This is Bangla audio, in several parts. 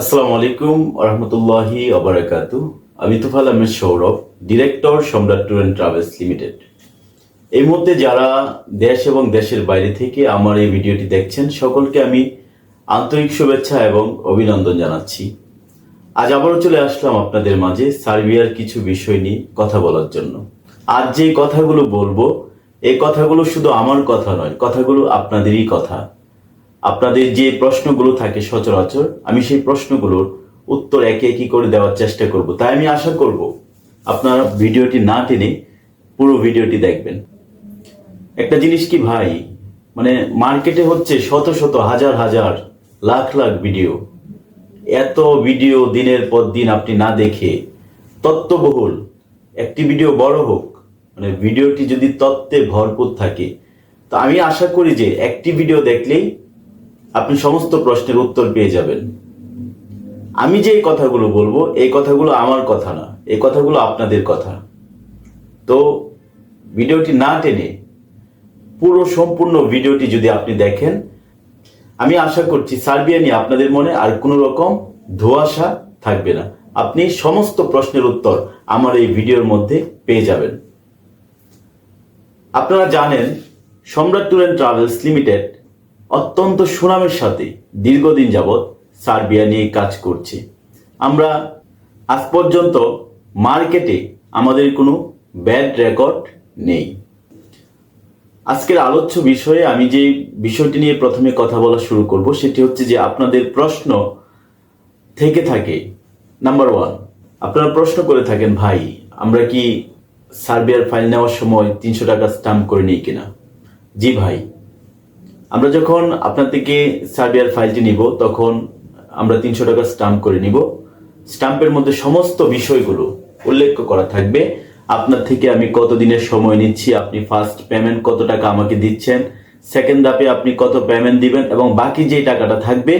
আসসালামু আলাইকুম রহমতুল্লাহি অবরাকাত আমি Tufal Ahmed Sourav, director Samrat tour and travels limited. এই মুহূর্তে যারা দেশ এবং দেশের বাইরে থেকে আমার এই ভিডিওটি দেখছেন, সকলকে আমি আন্তরিক শুভেচ্ছা এবং অভিনন্দন জানাচ্ছি। আজ আবারও চলে আসলাম আপনাদের মাঝে সার্বিয়ার কিছু বিষয় নিয়ে কথা বলার জন্য। আজ যে কথাগুলো বলব এই কথাগুলো শুধু আমার কথা নয়, কথাগুলো আপনাদেরই কথা। আপনাদের যে প্রশ্নগুলো থাকে সচরাচর, আমি সেই প্রশ্নগুলোর উত্তর একে একই করে দেওয়ার চেষ্টা করব। তাই আমি আশা করব আপনারা ভিডিওটি না টেনে পুরো ভিডিওটি দেখবেন। একটা জিনিস কি ভাই মানে মার্কেটে হচ্ছে শত শত হাজার হাজার লাখ লাখ ভিডিও। এত ভিডিও দিনের পর দিন আপনি না দেখে তত্ত্ববহুল একটি ভিডিও বড় হোক মানে ভিডিওটি যদি তত্ত্বে ভরপুর থাকে, তো আমি আশা করি যে একটি ভিডিও দেখলেই আপনি সমস্ত প্রশ্নের উত্তর পেয়ে যাবেন। আমি যে কথাগুলো বলব, এই কথাগুলো আমার কথা না, এই কথাগুলো আপনাদের কথা। তো ভিডিওটি না টেনে পুরো সম্পূর্ণ ভিডিওটি যদি আপনি দেখেন, আমি আশা করছি সার্বিয়া নিয়ে আপনাদের মনে আর কোনো রকম ধোয়াশা থাকবে না। আপনি সমস্ত প্রশ্নের উত্তর আমার এই ভিডিওর মধ্যে পেয়ে যাবেন। আপনারা জানেন, সম্রাট ট্যুর অ্যান্ড ট্রাভেলস লিমিটেড অত্যন্ত সুনামের সাথে দীর্ঘদিন যাবৎ সার্বিয়া নিয়ে কাজ করছে। আমরা আজ পর্যন্ত মার্কেটে আমাদের কোনো ব্যাড রেকর্ড নেই। আজকের আলোচ্য বিষয়ে আমি যে বিষয়টি নিয়ে প্রথমে কথা বলা শুরু করব, সেটি হচ্ছে যে আপনাদের প্রশ্ন থেকে থাকে নাম্বার ওয়ান আপনারা প্রশ্ন করে থাকেন, ভাই, আমরা কি সার্বিয়ার ফাইল নেওয়ার সময় তিনশো টাকা স্টাম্প করে নিই কিনা? জি ভাই আমরা যখন আপনার থেকে সার্বিয়ার ফাইলটি নিব, তখন আমরা তিনশো টাকা স্টাম্প করে নিব। স্টাম্পের মধ্যে সমস্ত বিষয়গুলো উল্লেখ করা থাকবে। আপনার থেকে আমি কত দিনের সময় নিচ্ছি, আপনি ফার্স্ট পেমেন্ট কত টাকা আমাকে দিচ্ছেন সেকেন্ড ধাপে আপনি কত পেমেন্ট দিবেন, এবং বাকি যে টাকাটা থাকবে,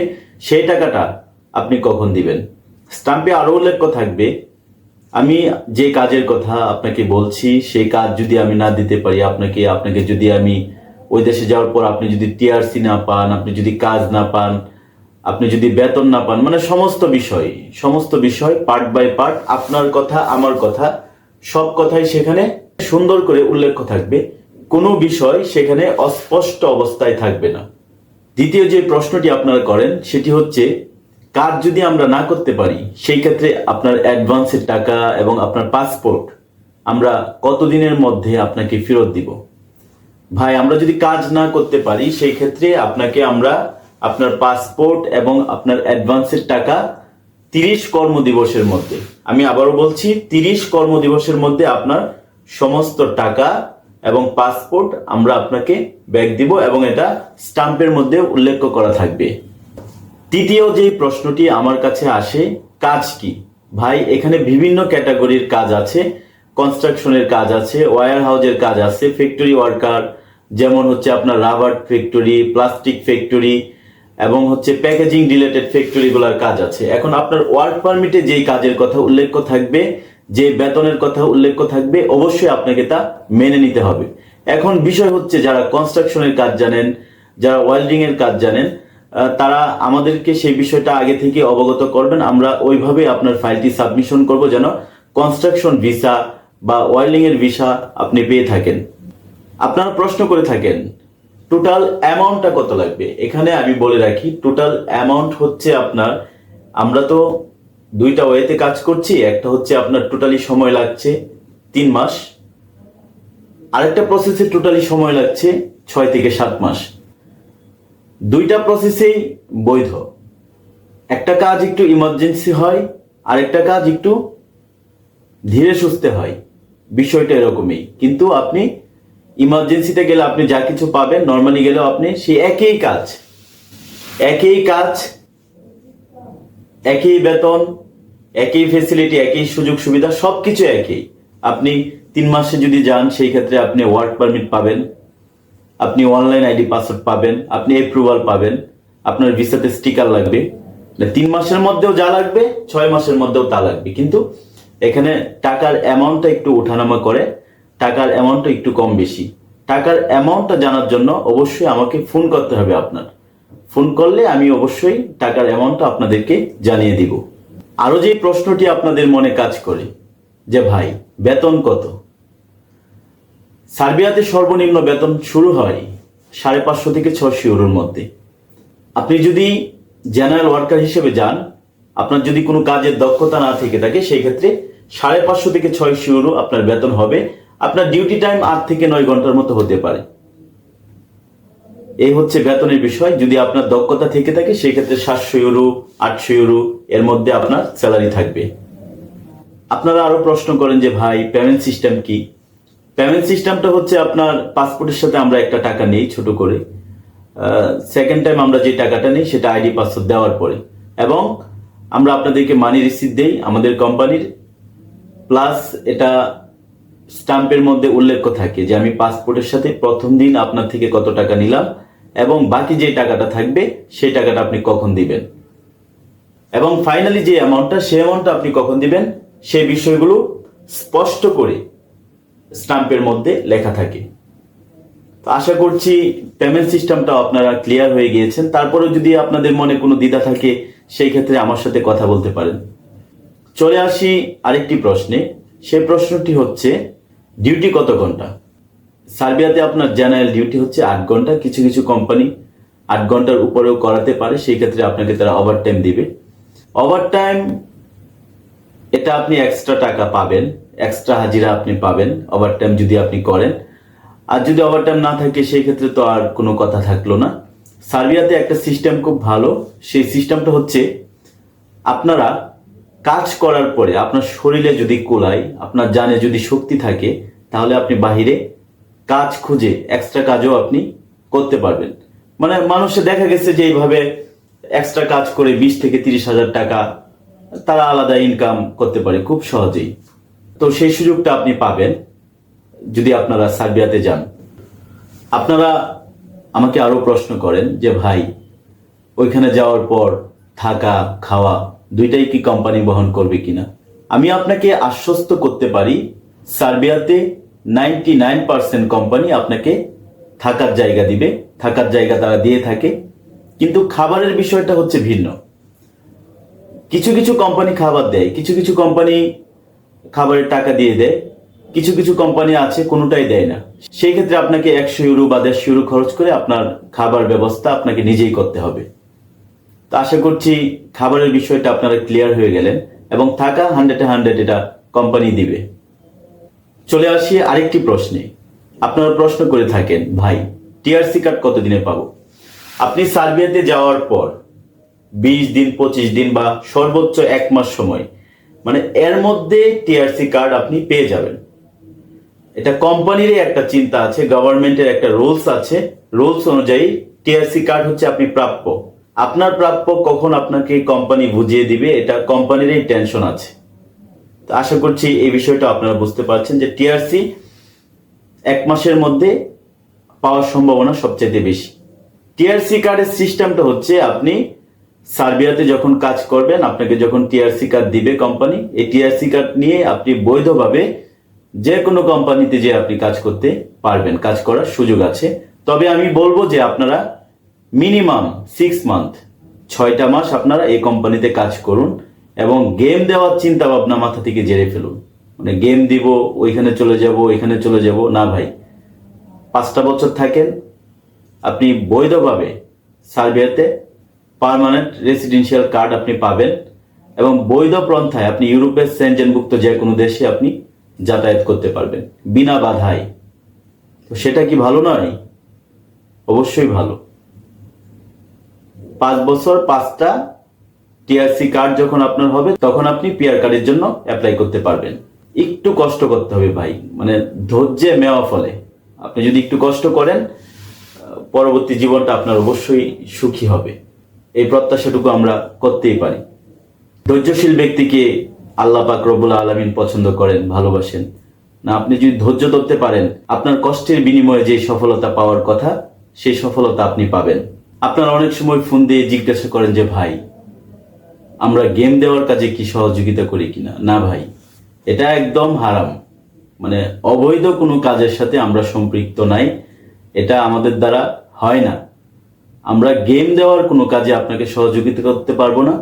সেই টাকাটা আপনি কখন দিবেন? স্টাম্পে আরও উল্লেখ থাকবে। আমি যে কাজের কথা আপনাকে বলছি, সেই কাজ যদি আমি না দিতে পারি, আপনাকে আপনাকে যদি আমি ওই দেশে যাওয়ার পর আপনি যদি টিআরসি না পান, আপনি যদি কাজ না পান, আপনি যদি বেতন না পান মানে সমস্ত বিষয় সমস্ত বিষয় পার্ট বাই পার্ট আপনার কথা, আমার কথা, সব কথাই সেখানে সুন্দর করে উল্লেখ থাকবে। কোনো বিষয় সেখানে অস্পষ্ট অবস্থায় থাকবে না। দ্বিতীয় যে প্রশ্নটি আপনারা করেন, সেটি হচ্ছে, কাজ যদি আমরা না করতে পারি, সেই ক্ষেত্রে আপনার অ্যাডভান্সের টাকা এবং আপনার পাসপোর্ট আমরা কতদিনের মধ্যে আপনাকে ফেরত দিব? ভাই, আমরা যদি কাজ না করতে পারি, সেই ক্ষেত্রে আপনাকে আমরা আপনার পাসপোর্ট এবং আপনার অ্যাডভান্সের টাকা তিরিশ কর্মদিবসের মধ্যে, আমি আবারও বলছি, তিরিশ কর্মদিবসের মধ্যে আপনার সমস্ত টাকা এবং পাসপোর্ট আমরা আপনাকে ব্যাগ দিব এবং এটা স্টাম্পের মধ্যে উল্লেখ করা থাকবে। তৃতীয় যে প্রশ্নটি আমার কাছে আসে, কাজ কি? ভাই, এখানে বিভিন্ন ক্যাটাগরির কাজ আছে। কনস্ট্রাকশনের কাজ আছে ওয়ার হাউজের কাজ আছে, ফ্যাক্টরি ওয়ার্কার, যেমন হচ্ছে আপনার রাবার ফ্যাক্টরি, প্লাস্টিক ফ্যাক্টরি, এবং হচ্ছে প্যাকেজিং রিলেটেড ফ্যাক্টরিগুলোর কাজ আছে। এখন আপনার ওয়ার্ক পারমিটে যেই কাজের কথা উল্লেখ থাকবে, যে বেতনের কথা উল্লেখ থাকবে, অবশ্যই আপনাকে তা মেনে নিতে হবে। এখন বিষয় হচ্ছে যারা কনস্ট্রাকশনের কাজ জানেন, যারা ওয়েল্ডিং এর কাজ জানেন তারা আমাদেরকে সেই বিষয়টা আগে থেকে অবগত করবেন। আমরা ওইভাবে আপনার ফাইলটি সাবমিশন করব যেন কনস্ট্রাকশন ভিসা বা ওয়েল্ডিং এর ভিসা আপনি পেয়ে থাকেন। আপনারা প্রশ্ন করে থাকেন টোটাল অ্যামাউন্টটা কত লাগবে? এখানে আমি বলে রাখি টোটাল অ্যামাউন্ট হচ্ছে আপনার, আমরা তো দুইটা ওয়েতে কাজ করছি, একটা হচ্ছে আপনার টোটালি সময় লাগছে তিন মাস, আরেকটা প্রসেসে টোটালি সময় লাগছে ছয় থেকে সাত মাস। দুইটা প্রসেসেই বৈধ। একটা কাজ একটু ইমার্জেন্সি হয়, আরেকটা কাজ একটু ধীরে সুস্থে হয়। বিষয়টা এরকমই। কিন্তু আপনি ইমার্জেন্সিতে গেলে আপনি যা কিছু পাবেন, নর্মালি গেলেও আপনি সেই একই কাজ। একই কাজ, একই বেতন, একই ফেসিলিটি একই সুযোগ সুবিধা, সবকিছু একই। আপনি তিন মাসে যদি যান, সেই ক্ষেত্রে আপনি ওয়ার্ক পারমিট পাবেন, আপনি অনলাইন আইডি পাসওয়ার্ড পাবেন, আপনি অ্যাপ্রুভাল পাবেন, আপনার ভিসাতে স্টিকার লাগবে। মানে তিন মাসের মধ্যেও যা লাগবে, ছয় মাসের মধ্যেও তা লাগবে। কিন্তু এখানে টাকার অ্যামাউন্টটা একটু ওঠানামা করে, টাকার অ্যামাউন্টটা একটু কম বেশি। টাকার অ্যামাউন্টটা জানার জন্য অবশ্যই আমাকে ফোন করতে হবে আপনার। ফোন করলে আমি অবশ্যই টাকার অ্যামাউন্টটা আপনাদেরকে জানিয়ে দিব। আরও যে প্রশ্নটি আপনাদের মনে কাজ করে, যে ভাই, বেতন কত? সার্বিয়াতে সর্বনিম্ন বেতন শুরু হয় সাড়ে পাঁচশো থেকে ছশো ইউরোর মধ্যে। আপনি যদি জেনারেল ওয়ার্কার হিসেবে যান আপনার যদি কোনো কাজের দক্ষতা না থেকে থাকে, সেই ক্ষেত্রে সাড়ে পাঁচশো থেকে ছয়শো ইউরো আপনার বেতন হবে। আপনার ডিউটি টাইম আট থেকে নয় ঘণ্টার মতো হতে পারে। এই হচ্ছে বেতনের বিষয়। যদি আপনার দক্ষতা থেকে থাকে, সেই ক্ষেত্রে সাতশো ইউরো, আটশো ইউরো, এর মধ্যে আপনার স্যালারি থাকবে। আপনারা আরও প্রশ্ন করেন যে, ভাই পেমেন্ট সিস্টেম কি? পেমেন্ট সিস্টেমটা হচ্ছে আপনার পাসপোর্টের সাথে আমরা একটা টাকা নেই, ছোট করে। সেকেন্ড টাইম আমরা যে টাকাটা নিই, সেটা আইডি পাসওয়ার্ড দেওয়ার পরে। এবং আমরা আপনাদেরকে মানি রিসিভ দেই, আমাদের কোম্পানির প্লাস এটা স্টাম্পের মধ্যে উল্লেখ থাকে যে আমি পাসপোর্টের সাথে প্রথম দিন আপনার থেকে কত টাকা নিলাম এবং বাকি যে টাকাটা থাকবে, সেই টাকাটা আপনি কখন দিবেন। এবং ফাইনালি যে অ্যামাউন্টটা সেই অ্যামাউন্টটা আপনি কখন দিবেন, সেই বিষয়গুলো স্পষ্ট করে স্টাম্পের মধ্যে লেখা থাকে। আশা করছি পেমেন্ট সিস্টেমটা আপনারা ক্লিয়ার হয়ে গিয়েছেন। তারপরেও যদি আপনাদের মনে কোনো দ্বিধা থাকে, সেই ক্ষেত্রে আমার সাথে কথা বলতে পারেন। চলে আসি আরেকটি প্রশ্নে। সেই প্রশ্নটি হচ্ছে ডিউটি কত ঘণ্টা? সার্বিয়াতে আপনার জেনারেল ডিউটি হচ্ছে আট ঘণ্টা, কিছু কিছু কোম্পানি আট ঘণ্টার উপরেও করাতে পারে, সেই ক্ষেত্রে আপনাকে তারা ওভার টাইম দিবে। ওভার টাইম এটা আপনি এক্সট্রা টাকা পাবেন এক্সট্রা হাজিরা আপনি পাবেন ওভার টাইম যদি আপনি করেন। আর যদি ওভার টাইম না থাকে, সেই ক্ষেত্রে তো আর কোনো কথা থাকল না। সার্বিয়াতে একটা সিস্টেম খুব ভালো। সেই সিস্টেমটা হচ্ছে, আপনারা কাজ করার পরে আপনার শরীরে যদি কোলায়, আপনার জানে যদি শক্তি থাকে, তাহলে আপনি বাহিরে কাজ খুঁজে এক্সট্রা কাজও আপনি করতে পারবেন। মানে মানুষে দেখা গেছে যে এইভাবে এক্সট্রা কাজ করে বিশ থেকে তিরিশ হাজার টাকা তারা আলাদা ইনকাম করতে পারে, খুব সহজেই। তো সেই সুযোগটা আপনি পাবেন। যদি আপনারা সার্বিয়াতে যান, আপনারা আমাকে আরও প্রশ্ন করেন যে, ভাই, ওইখানে যাওয়ার পর থাকা, খাওয়া, দুইটাই কি কোম্পানি বহন করবে কিনা? আমি আপনাকে আশ্বস্ত করতে পারি, সার্বিয়াতে নাইনটি নাইন পার্সেন্ট কোম্পানি আপনাকে থাকার জায়গা দিবে, থাকার জায়গা তারা দিয়ে থাকে। কিন্তু খাবারের বিষয়টা হচ্ছে ভিন্ন। কিছু কিছু কোম্পানি খাবার দেয়, কিছু কিছু কোম্পানি খাবারের টাকা দিয়ে দেয় কিছু কিছু কোম্পানি আছে, কোনোটাই দেয় না। সেই ক্ষেত্রে আপনাকে একশো ইউরো বা দেড়শো ইউরো খরচ করে আপনার খাবার ব্যবস্থা আপনাকে নিজেই করতে হবে। তো আশা করছি খাবারের বিষয়টা আপনারা ক্লিয়ার হয়ে গেলেন এবং থাকা হান্ড্রেডে হান্ড্রেড এটা কোম্পানি দিবে। চলে আসি আরেকটি প্রশ্নে। আপনারা প্রশ্ন করে থাকেন, ভাই টিআরসি কার্ড কতদিনে পাবো? আপনি সার্বিয়াতে যাওয়ার পর বিশ দিন, পঁচিশ দিন বা সর্বোচ্চ এক মাস সময় মানে এর মধ্যে টিআরসি কার্ড আপনি পেয়ে যাবেন। এটা কোম্পানিরই একটা চিন্তা আছে গভর্নমেন্টের একটা রুলস আছে। রুলস অনুযায়ী টিআরসি কার্ড হচ্ছে আপনি প্রাপ্য। আপনার প্রাপ্য কখন আপনাকে কোম্পানি বুঝিয়ে দিবে, এটা কোম্পানিরই টেনশন আছে। আশা করছি এই বিষয়টা আপনারা বুঝতে পারছেন যে টিআরসি এক মাসের মধ্যে পাওয়ার সম্ভাবনা সবচেয়ে বেশি। টিআরসি কার্ডের সিস্টেমটা হচ্ছে আপনি সার্বিয়াতে যখন কাজ করবেন, আপনাকে যখন টিআরসি কার্ড দিবে কোম্পানি এই টিআরসি কার্ড নিয়ে আপনি বৈধভাবে যে কোনো কোম্পানিতে যে আপনি কাজ করতে পারবেন, কাজ করার সুযোগ আছে। তবে আমি বলব যে আপনারা মিনিমাম সিক্স মান্থ ছয়টা মাস আপনারা এই কোম্পানিতে কাজ করুন এবং গেম দেওয়ার চিন্তা ভাবনা মাথা থেকে জেরে ফেলুন। মানে গেম দিব, ওইখানে চলে যাব, ওইখানে চলে যাব। না ভাই, পাঁচটা বছর থাকেন, আপনি বৈধভাবে সার্বিয়াতে পার্মানেন্ট রেসিডেন্সিয়াল কার্ড আপনি পাবেন এবং বৈধ পন্থায় আপনি ইউরোপের সেন্টেনভুক্ত যে কোনো দেশে আপনি যাতায়াত করতে পারবেন। বিনা বাধায়। তো সেটা কি ভালো নয়? অবশ্যই ভালো। পাঁচ বছর পাঁচটা টিআরসি কার্ড যখন আপনার হবে, তখন আপনি পিআর কার্ডের জন্য অ্যাপ্লাই করতে পারবেন। একটু কষ্ট করতে হবে ভাই। মানে ধৈর্যে মেওয়া ফলে। আপনি যদি একটু কষ্ট করেন পরবর্তী জীবনটা আপনার অবশ্যই সুখী হবে। এই প্রত্যাশাটুকু আমরা করতেই পারি। ধৈর্যশীল ব্যক্তিকে আল্লাহ পাক রব্বুল আলমিন পছন্দ করেন, ভালোবাসেন। না, আপনি যদি ধৈর্য ধরতে পারেন, আপনার কষ্টের বিনিময়ে যে সফলতা পাওয়ার কথা, সেই সফলতা আপনি পাবেন। আপনারা অনেক সময় ফোন দিয়ে জিজ্ঞাসা করেন যে, ভাই, আমরা গেম দেওয়ার কাজে কি সহযোগিতা করি কিনা? না, ভাই, এটা একদম হারাম। মানে অবৈধ কোনো কাজের সাথে আমরা সম্পৃক্ত নাই, এটা আমাদের দ্বারা হয় না। আমরা গেম দেওয়ার কোনো কাজে আপনাকে সহযোগিতা করতে পারব না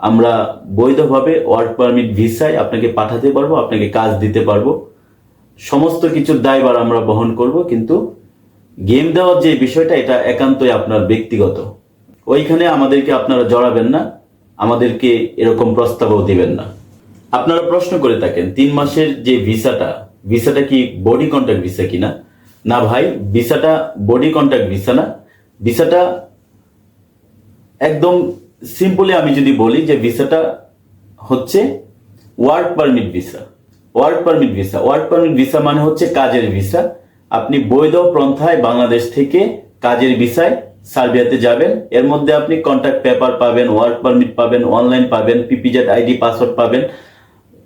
আমরা বৈধভাবে ওয়ার্ক পারমিট ভিসায় আপনাকে পাঠাতে পারব, আপনাকে কাজ দিতে পারব। সমস্ত কিছুর দায়ভার আমরা বহন করব, কিন্তু গেম দেওয়ার যে বিষয়টা, এটা একান্তই আপনার ব্যক্তিগত। ওইখানে আমাদেরকে আপনারা জড়াবেন না, আমাদেরকে এরকম প্রস্তাবও দিবেন না। আপনারা প্রশ্ন করে থাকেন, তিন মাসের যে ভিসাটা ভিসাটা কি বডি কন্ট্যাক্ট ভিসা কিনা? না ভাই ভিসাটা বডি কন্ট্যাক্ট ভিসা না। ভিসাটা একদম সিম্পলি আমি যদি বলি যে ভিসাটা হচ্ছে work permit visa work permit visa work permit visa মানে হচ্ছে কাজের ভিসা আপনি বৈধ পন্থায় বাংলাদেশ থেকে কাজের ভিসায় সার্বিয়াতে যাবেন। এর মধ্যে আপনি কন্ট্যাক্ট পেপার পাবেন ওয়ার্ক পারমিট পাবেন অনলাইন পাবেন পিপিজেড আইডি পাসওয়ার্ড পাবেন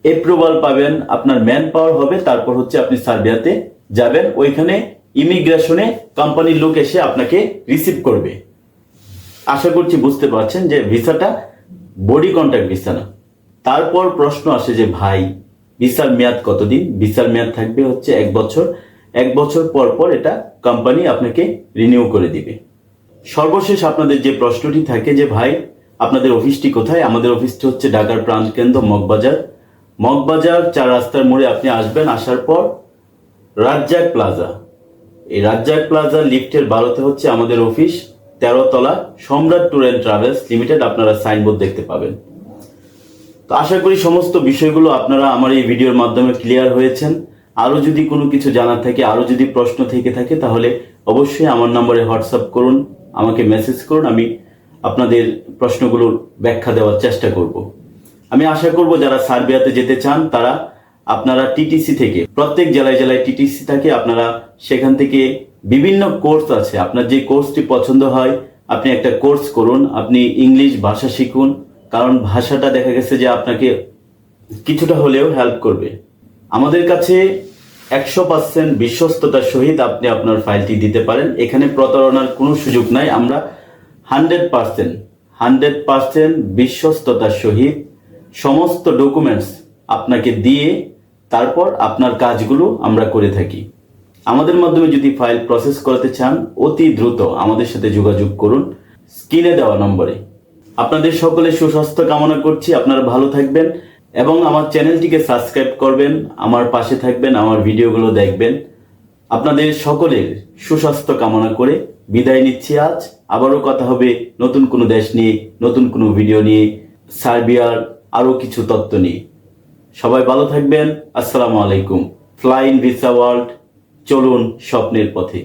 এপ্রুভাল পাবেন, আপনার ম্যান পাওয়ার হবে, তারপর হচ্ছে আপনি সার্বিয়াতে যাবেন। ওইখানে ইমিগ্রেশনে কোম্পানির লোক এসে আপনাকে রিসিভ করবে। আশা করছি বুঝতে পারছেন যে ভিসাটা বডি কন্ট্যাক্ট ভিসা না। তারপর প্রশ্ন আসে যে ভাই, ভিসার মেয়াদ কতদিন? ভিসার মেয়াদ থাকবে হচ্ছে এক বছর। এক বছর পর পর এটা কোম্পানি আপনাকে রিনিউ করে দিবে। সর্বশেষ আপনাদের যে প্রশ্নটি থাকে যে ভাই, আপনাদের অফিসটি কোথায়? আমাদের অফিসটি হচ্ছে ঢাকার প্রাণকেন্দ্র মগবাজার। মগবাজার চার রাস্তার মোড়ে আপনি আসবেন, আসার পর রাজ্জাক প্লাজা। এই রাজ্জাক প্লাজা লিফটের বারোতে হচ্ছে আমাদের অফিস তেরো তলা Samrat tour and travels limited আপনারা সাইনবোর্ড দেখতে পাবেন। তো আশা করি সমস্ত বিষয়গুলো আপনারা আমার এই ভিডিওর মাধ্যমে ক্লিয়ার হয়েছেন। আরও যদি কোনো কিছু জানার থাকে, আরও যদি প্রশ্ন থেকে থাকে, তাহলে অবশ্যই আমার নম্বরে হোয়াটসঅ্যাপ করুন, আমাকে মেসেজ করুন, আমি আপনাদের প্রশ্নগুলোর ব্যাখ্যা দেওয়ার চেষ্টা করব। আমি আশা করব যারা সার্বিয়াতে যেতে চান, তারা আপনারা টিটিসি থেকে, প্রত্যেক জেলায় জেলায় টিটিসি থাকে, আপনারা সেখান থেকে বিভিন্ন কোর্স আছে। আপনার যে কোর্সটি পছন্দ হয়, আপনি একটা কোর্স করুন, আপনি ইংলিশ ভাষা শিখুন, কারণ ভাষাটা দেখা গেছে যে আপনাকে কিছুটা হলেও হেল্প করবে। আমাদের কাছে একশো পার্সেন্ট বিশ্বস্ততার সহিত আপনি আপনার ফাইলটি দিতে পারেন। এখানে প্রতারণার কোনো সুযোগ নাই। আমরা হান্ড্রেড পার্সেন্ট হান্ড্রেড পার্সেন্ট বিশ্বস্ততার সহিত সমস্ত ডকুমেন্টস আপনাকে দিয়ে তারপর আপনার কাজগুলো আমরা করে থাকি। আমাদের মাধ্যমে যদি ফাইল প্রসেস করতে চান, অতি দ্রুত আমাদের সাথে যোগাযোগ করুন। স্ক্রিনে দেওয়া নম্বরে। আপনাদের সকলের সুস্বাস্থ্য কামনা করছি, আপনারা ভালো থাকবেন এবং আমার চ্যানেলটিকে সাবস্ক্রাইব করবেন, আমার পাশে থাকবেন, আমার ভিডিওগুলো দেখবেন। আপনাদের সকলের সুস্বাস্থ্য কামনা করে বিদায় নিচ্ছি আজ। আবারও কথা হবে নতুন কোনো দেশ নিয়ে, নতুন কোনো ভিডিও নিয়ে, সার্বিয়ার আরও কিছু তত্ত্ব নিয়ে। সবাই ভালো থাকবেন। আসসালামু আলাইকুম। Flying visa world. চলুন স্বপ্নের পথে।